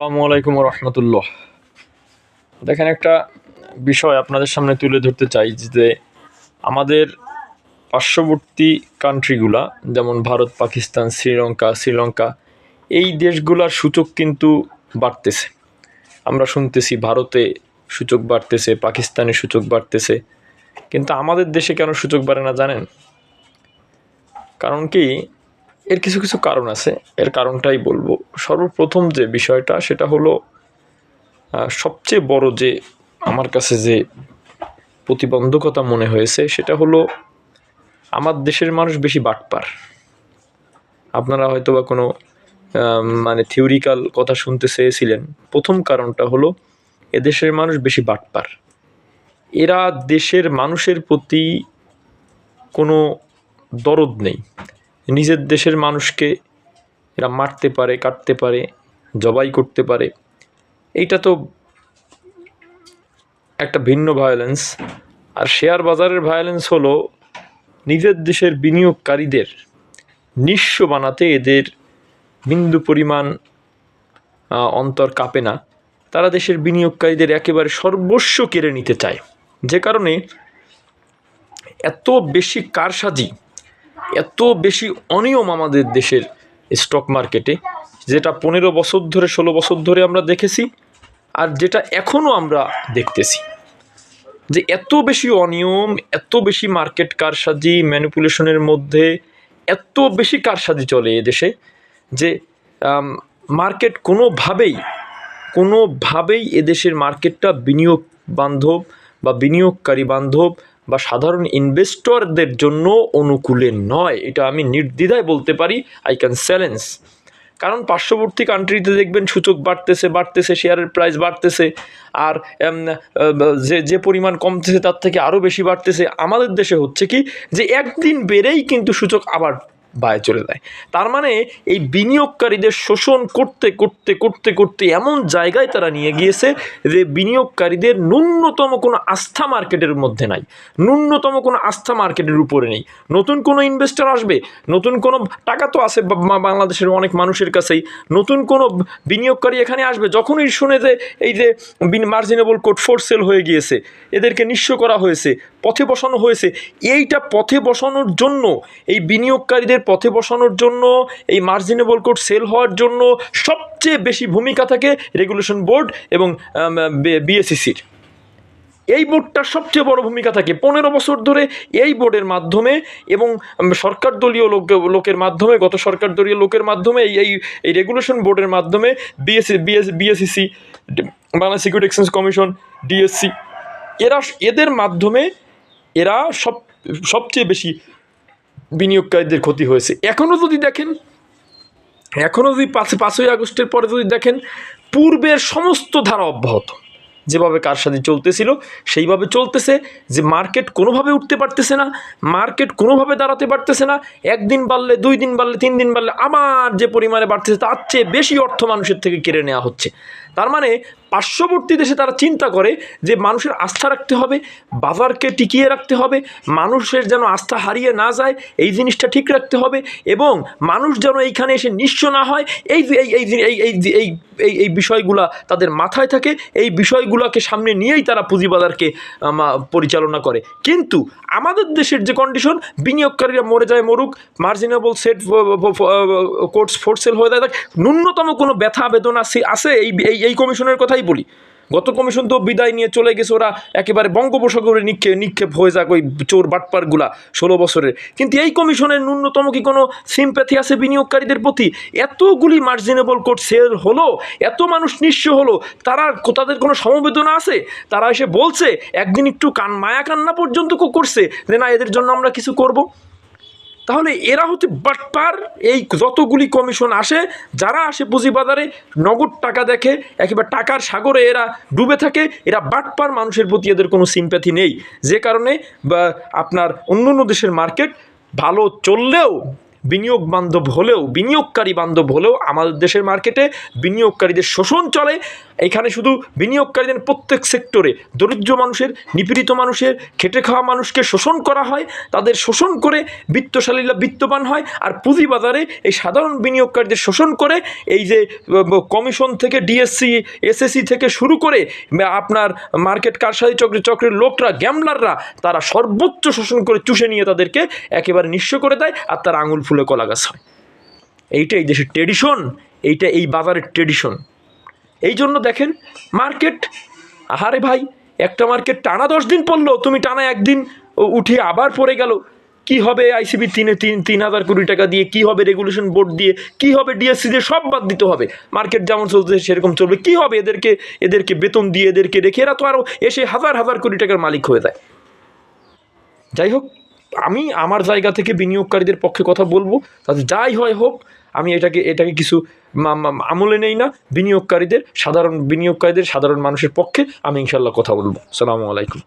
আসসালামু আলাইকুম রহমতুল্লাহ দেখেন একটা বিষয় আপনাদের সামনে তুলে ধরতে চাই যে আমাদের পার্শ্ববর্তী কান্ট্রিগুলা যেমন ভারত, পাকিস্তান, শ্রীলঙ্কা শ্রীলঙ্কা, এই দেশগুলার সূচক কিন্তু বাড়তেছে। আমরা শুনতেছি ভারতে সূচক বাড়তেছে, পাকিস্তানে সূচক বাড়তেছে, কিন্তু আমাদের দেশে কেন সূচক বাড়ে না জানেন? কারণ কি এর কিছু কিছু কারণ আছে, এর কারণটাই বলব। সর্বপ্রথম যে বিষয়টা, সেটা হলো সবচেয়ে বড় যে আমার কাছে যে প্রতিবন্ধকতা মনে হয়েছে, সেটা হলো, আমার দেশের মানুষ বেশি বাটপার। আপনারা হয়তো বা কোনো মানে থিওরিক্যাল কথা শুনতে চেয়েছিলেন। প্রথম কারণটা হলো, এদেশের মানুষ বেশি বাটপার। এরা দেশের মানুষের প্রতি কোনো দরদ নেই। নিজের দেশের মানুষকে এরা মারতে পারে, কাটতে পারে, জবাই করতে পারে। এইটা তো একটা ভিন্ন ভায়োলেন্স আর শেয়ার বাজারের ভায়োলেন্স হলো নিজের দেশের বিনিয়োগকারীদের নিঃস্ব বানাতে এদের বিন্দু পরিমাণ অন্তর কাঁপে না। তারা দেশের বিনিয়োগকারীদের একেবারে সর্বস্ব কেড়ে নিতে চায়। যে কারণে এত বেশি কারসাজি এত বেশি অনিয়ম আমাদের দেশের স্টক মার্কেটে যেটা পনেরো বছর ধরে, ষোলো বছর ধরে আমরা দেখেছি আর যেটা এখনও আমরা দেখতেছি। যে এত বেশি অনিয়ম, এত বেশি মার্কেট কারসাজি ম্যানিপুলেশনের মধ্যে এত বেশি কারসাজি চলে এদেশে যে মার্কেট কোনোভাবেই কোনোভাবেই এদেশের মার্কেটটা বিনিয়োগ বান্ধব বা বিনিয়োগকারী বান্ধব বা সাধারণ ইনভেস্টরদের জন্য অনুকূলে নয়। এটা আমি নির্দ্বিধায় বলতে পারি আই ক্যান চ্যালেঞ্জ কারণ পার্শ্ববর্তী কান্ট্রিতে দেখবেন সূচক বাড়তেছে বাড়তেছে শেয়ারের প্রাইস বাড়তেছে, আর যে যে পরিমাণ কমতেছে তার থেকে আরও বেশি বাড়তেছে। আমাদের দেশে হচ্ছে কি, যে একদিন বেড়েই কিন্তু সূচক আবার বায়ে চলে যায়। তার মানে এই বিনিয়োগকারীদের শোষণ করতে করতে করতে করতে এমন জায়গায় তারা নিয়ে গিয়েছে যে বিনিয়োগকারীদের ন্যূনতম কোনো আস্থা মার্কেটের মধ্যে নাই। ন্যূনতম কোনো আস্থা মার্কেটের উপরে নেই। নতুন কোনো ইনভেস্টর আসবে, নতুন কোনো টাকা তো আছে বাংলাদেশের অনেক মানুষের কাছেই। নতুন কোনো বিনিয়োগকারী এখানে আসবে, যখনই শুনে যে এই যে মার্জিনেবল কোড ফোর সেল হয়ে গিয়েছে, এদেরকে নিঃস্ব করা হয়েছে পথে বসানো হয়েছে। এইটা পথে বসানোর জন্য, এই বিনিয়োগকারীদের পথে বসানোর জন্য, এই মার্জিনেবল কোড সেল হওয়ার জন্য সবচেয়ে বেশি ভূমিকা থাকে রেগুলেশন বোর্ড এবং বিএসিসির এই বোর্ডটার সবচেয়ে বড় ভূমিকা থাকে। পনেরো বছর ধরে এই বোর্ডের মাধ্যমে এবং সরকার দলীয় লোক, লোকের মাধ্যমে, গত সরকার দলীয় লোকের মাধ্যমে এই এই এই রেগুলেশন বোর্ডের মাধ্যমে BSC BS BSCC Bangla security exchange commission DSC এরা, এদের মাধ্যমে এরা সব, সবচেয়ে বেশি বিনিয়োগকারীদের ক্ষতি হয়েছে। এখনও যদি দেখেন এখনও যদি পাঁচ, পাঁচই আগস্টের পরে যদি দেখেন, পূর্বের সমস্ত ধারা অব্যাহত। যেভাবে কারসাজি চলতেছিল, সেইভাবে চলতেছে যে মার্কেট কোনোভাবে উঠতে পারতেছে না, মার্কেট কোনোভাবে দাঁড়াতে পারতেছে না, একদিন বাড়লে, দুই দিন বাড়লে, তিন দিন বাড়লে আমার যে পরিমাণে বাড়তেছে, তার চেয়ে বেশি অর্থ মানুষের থেকে কেড়ে নেওয়া হচ্ছে। তার মানে পার্শ্ববর্তী দেশে তারা চিন্তা করে যে মানুষের আস্থা রাখতে হবে, বাজারকে টিকিয়ে রাখতে হবে, মানুষের যেন আস্থা হারিয়ে না যায়, এই জিনিসটা ঠিক রাখতে হবে এবং মানুষ যেন এইখানে এসে নিঃস্ব না হয়, এই এই এই এই এই বিষয়গুলা তাদের মাথায় থাকে, এই বিষয়গুলোকে সামনে নিয়েই তারা পুঁজিবাজারকে পরিচালনা করে। কিন্তু আমাদের দেশের যে কন্ডিশন বিনিয়োগকারীরা মরে যায় মরুক মার্জিনেবল সেট কোর্টস ফোর্সেল হয়ে যায়। ন্যূনতম কোনো ব্যথা বেদনা আছে? এই এই কমিশনের কথাই বলি। গত কমিশন তো বিদায় নিয়ে চলে গেছে ওরা। একেবারে বঙ্গোপসাগরে নিক্ষেপ নিক্ষেপ হয়ে যাক ওই চোর বাটপারগুলা ষোলো বছরের। কিন্তু এই কমিশনের ন্যূনতম কি কোনো সিম্প্যাথি আছে বিনিয়োগকারীদের প্রতি? এতগুলি মার্জিনেবল কোর্ট সেল হলো, এত মানুষ নিঃস্ব হলো, তারা তাদের কোনো সমবেদনা আছে? তারা এসে বলছে, একদিন একটু কান মায়া কান্না পর্যন্ত করছে যে না, এদের জন্য আমরা কিছু করব। তাহলে এরা হচ্ছে বাটপার। এই যতগুলি কমিশন আসে, যারা আসে পুঁজিবাজারে, নগদ টাকা দেখে, একেবারে টাকার সাগরে এরা ডুবে থাকে। এরা বাটপার মানুষের প্রতি এদের কোনো সিম্প্যাথি নেই। যে কারণে আপনার অন্য অন্য দেশের মার্কেট ভালো চললেও বিনিয়োগ বান্ধব হলেও, বিনিয়োগকারী বান্ধব হলেও আমাদের দেশের মার্কেটে বিনিয়োগকারীদের শোষণ চলে। এখানে শুধু বিনিয়োগকারীদের প্রত্যেক সেক্টরে দরিদ্র মানুষের, নিপীড়িত মানুষের, খেটে খাওয়া মানুষকে শোষণ করা হয়। তাদের শোষণ করে বিত্তশালীরা বিত্তবান হয় আর পুঁজিবাজারে এই সাধারণ বিনিয়োগকারীদের শোষণ করে। এই যে কমিশন থেকে ডিএসসি এসএসসি থেকে শুরু করে আপনার মার্কেট কারসাজি চক্র, চক্রের লোকরা গ্যামলাররা তারা সর্বোচ্চ শোষণ করে চুষে নিয়ে তাদেরকে একেবারে নিঃস্ব করে দেয় আর তার আঙুল ফুলে কলা গাছ হয়। এইটা এই দেশের ট্রেডিশন এইটা এই বাজারের ট্রেডিশন এই জন্য দেখেন মার্কেট আহারে ভাই, একটা মার্কেট টানা দশ দিন পড়ল, তুমি টানা একদিন উঠিয়ে আবার পড়ে গেল। কি হবে আইসিবি তিনে তিন তিন হাজার কোটি টাকা দিয়ে, কি হবে রেগুলেশন বোর্ড দিয়ে, কি হবে ডিএসসি দিয়ে, সব বাদ দিতে হবে। মার্কেট যেমন চলছে, সেরকম চলবে। কি হবে এদেরকে এদেরকে বেতন দিয়ে, এদেরকে রেখে এরা তো আরও এসে হাজার হাজার কোটি টাকার মালিক হয়ে যায়। যাই হোক আমি আমার জায়গা থেকে বিনিয়োগকারীদের পক্ষে কথা বলব। তাতে যাই হয় হোক, আমি এটাকে এটাকে কিছু আমলে নেই না। বিনিয়োগকারীদের, সাধারণ বিনিয়োগকারীদের, সাধারণ মানুষের পক্ষে আমি ইনশাল্লাহ কথা বলব। সালামু আলাইকুম।